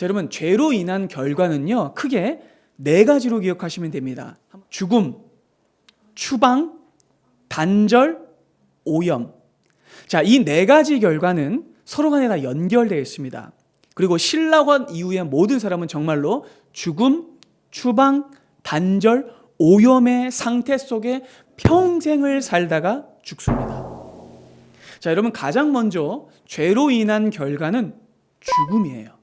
자, 여러분 죄로 인한 결과는요. 크게 네 가지로 기억하시면 됩니다. 죽음, 추방, 단절, 오염. 자, 이 네 가지 결과는 서로 간에 다 연결되어 있습니다. 그리고 신라관 이후의 모든 사람은 정말로 죽음, 추방, 단절, 오염의 상태 속에 평생을 살다가 죽습니다. 자, 여러분 가장 먼저 죄로 인한 결과는 죽음이에요.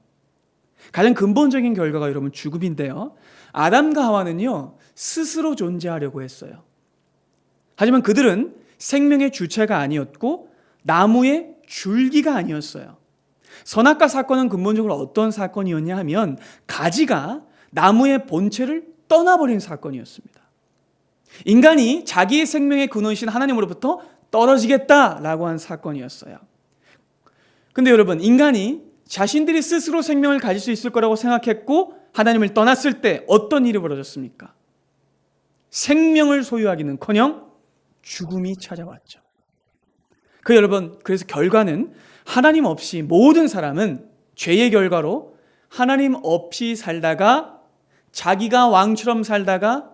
가장 근본적인 결과가 여러분 죽음인데요. 아담과 하와는요, 스스로 존재하려고 했어요. 하지만 그들은 생명의 주체가 아니었고, 나무의 줄기가 아니었어요. 선악과 사건은 근본적으로 어떤 사건이었냐 하면, 가지가 나무의 본체를 떠나버린 사건이었습니다. 인간이 자기의 생명의 근원이신 하나님으로부터 떨어지겠다라고 한 사건이었어요. 근데 여러분, 인간이 자신들이 스스로 생명을 가질 수 있을 거라고 생각했고 하나님을 떠났을 때 어떤 일이 벌어졌습니까? 생명을 소유하기는커녕 죽음이 찾아왔죠. 그 여러분, 그래서 결과는 하나님 없이 모든 사람은 죄의 결과로 하나님 없이 살다가 자기가 왕처럼 살다가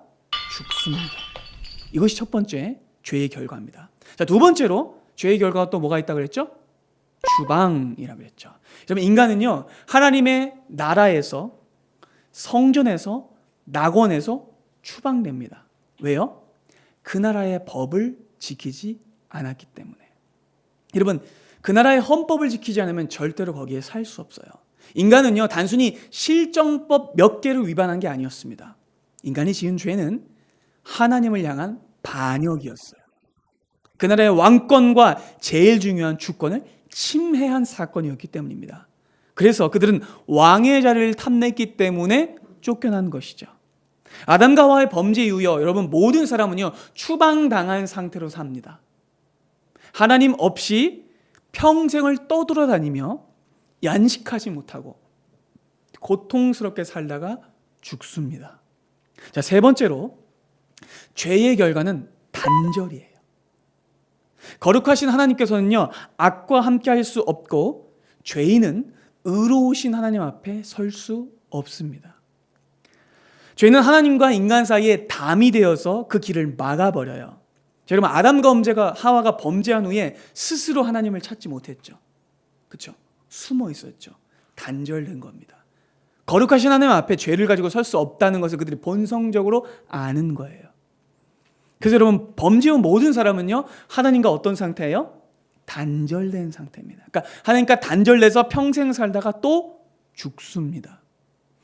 죽습니다. 이것이 첫 번째 죄의 결과입니다. 자, 두 번째로 죄의 결과가 또 뭐가 있다고 그랬죠? 주방이라고 했죠. 여러분 인간은요 하나님의 나라에서 성전에서 낙원에서 추방됩니다. 왜요? 그 나라의 법을 지키지 않았기 때문에. 여러분 그 나라의 헌법을 지키지 않으면 절대로 거기에 살 수 없어요. 인간은요 단순히 실정법 몇 개를 위반한 게 아니었습니다. 인간이 지은 죄는 하나님을 향한 반역이었어요. 그 나라의 왕권과 제일 중요한 주권을 침해한 사건이었기 때문입니다. 그래서 그들은 왕의 자리를 탐냈기 때문에 쫓겨난 것이죠. 아담과 하와의 범죄 이후요, 여러분 모든 사람은요 추방당한 상태로 삽니다. 하나님 없이 평생을 떠돌아다니며 yan식하지 못하고 고통스럽게 살다가 죽습니다. 자, 세 번째로 죄의 결과는 단절이에요. 거룩하신 하나님께서는요, 악과 함께 할 수 없고, 죄인은 의로우신 하나님 앞에 설 수 없습니다. 죄는 하나님과 인간 사이에 담이 되어서 그 길을 막아버려요. 자, 여러분, 아담과 범죄가, 하와가 범죄한 후에 스스로 하나님을 찾지 못했죠. 그쵸? 숨어 있었죠. 단절된 겁니다. 거룩하신 하나님 앞에 죄를 가지고 설 수 없다는 것을 그들이 본성적으로 아는 거예요. 그래서 여러분 범죄한 모든 사람은요 하나님과 어떤 상태예요? 단절된 상태입니다. 그러니까 하나님과 단절돼서 평생 살다가 또 죽습니다.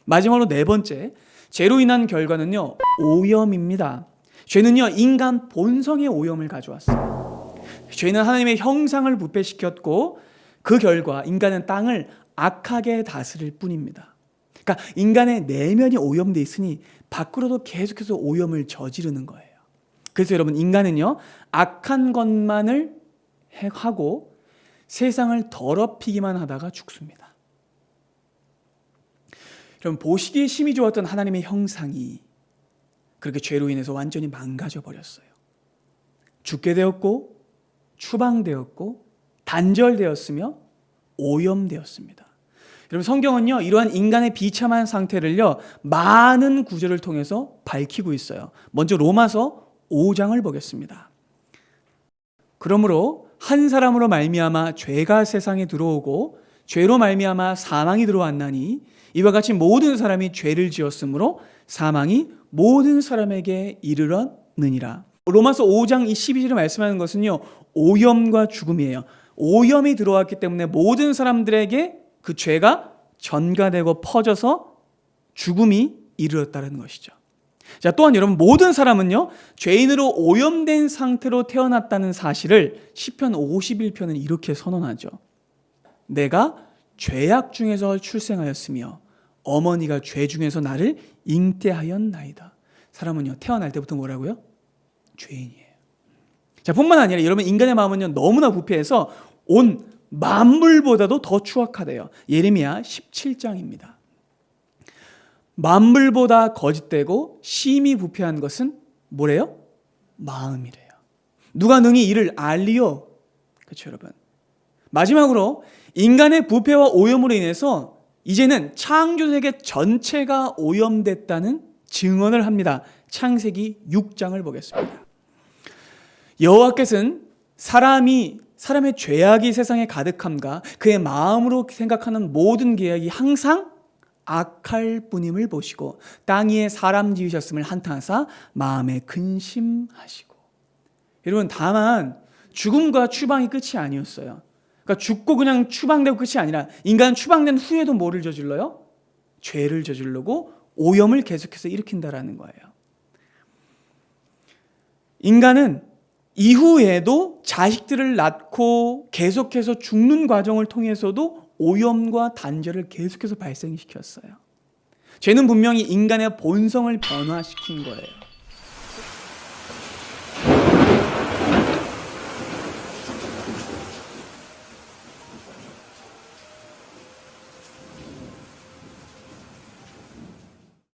마지막으로 네 번째 죄로 인한 결과는요 오염입니다. 죄는요 인간 본성의 오염을 가져왔어요. 죄는 하나님의 형상을 부패시켰고 그 결과 인간은 땅을 악하게 다스릴 뿐입니다. 그러니까 인간의 내면이 오염돼 있으니 밖으로도 계속해서 오염을 저지르는 거예요. 그래서 여러분 인간은요 악한 것만을 하고 세상을 더럽히기만 하다가 죽습니다. 여러분 보시기에 심히 좋았던 하나님의 형상이 그렇게 죄로 인해서 완전히 망가져 버렸어요. 죽게 되었고 추방되었고 단절되었으며 오염되었습니다. 여러분 성경은요 이러한 인간의 비참한 상태를요 많은 구절을 통해서 밝히고 있어요. 먼저 로마서 5장을 보겠습니다. 그러므로 한 사람으로 말미암아 죄가 세상에 들어오고 죄로 말미암아 사망이 들어왔나니 이와 같이 모든 사람이 죄를 지었으므로 사망이 모든 사람에게 이르렀느니라. 로마서 5장 이 12절에 말씀하는 것은요. 오염과 죽음이에요. 오염이 들어왔기 때문에 모든 사람들에게 그 죄가 전가되고 퍼져서 죽음이 이르렀다는 것이죠. 자, 또한 여러분 모든 사람은요. 죄인으로 오염된 상태로 태어났다는 사실을 시편 51편은 이렇게 선언하죠. 내가 죄악 중에서 출생하였으며 어머니가 죄 중에서 나를 잉태하였나이다. 사람은요. 태어날 때부터 뭐라고요? 죄인이에요. 자, 뿐만 아니라 여러분 인간의 마음은요. 너무나 부패해서 온 만물보다도 더 추악하대요. 예레미야 17장입니다. 만물보다 거짓되고 심히 부패한 것은 뭐래요? 마음이래요. 누가 능히 이를 알리요? 그렇죠, 여러분. 마지막으로 인간의 부패와 오염으로 인해서 이제는 창조 세계 전체가 오염됐다는 증언을 합니다. 창세기 6장을 보겠습니다. 여호와께서는 사람이 사람의 죄악이 세상에 가득함과 그의 마음으로 생각하는 모든 계획이 항상 악할 뿐임을 보시고 땅 위에 사람 지으셨음을 한탄하사 마음에 근심하시고 여러분 다만 죽음과 추방이 끝이 아니었어요. 그러니까 죽고 그냥 추방되고 끝이 아니라 인간은 추방된 후에도 뭐를 저질러요? 죄를 저지르고 오염을 계속해서 일으킨다라는 거예요. 인간은 이후에도 자식들을 낳고 계속해서 죽는 과정을 통해서도 오염과 단절을 계속해서 발생시켰어요. 죄는 분명히 인간의 본성을 변화시킨 거예요.